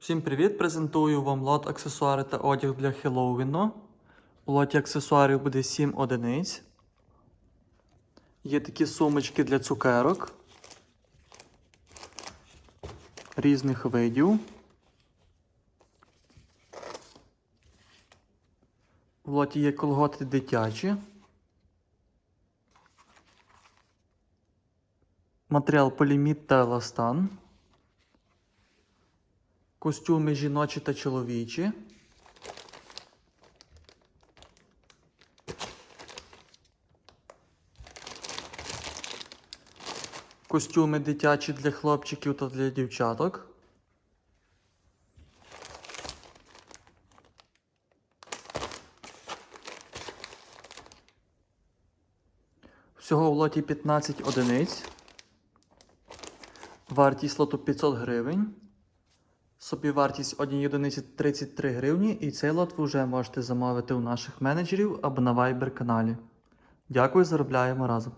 Всім привіт! Презентую вам лот аксесуари та одяг для Хеллоуіну. У лоті аксесуарів буде 7 одиниць. Є такі сумочки для цукерок різних видів. В лоті є колготи дитячі. Матеріал поліміт та еластан. Костюми жіночі та чоловічі. Костюми дитячі для хлопчиків та для дівчаток. Всього в лоті 15 одиниць. Вартість лоту 500 гривень. Собівартість однієї одиниці 33 гривні, і цей лот ви вже можете замовити у наших менеджерів або на Viber каналі. Дякую, заробляємо разом.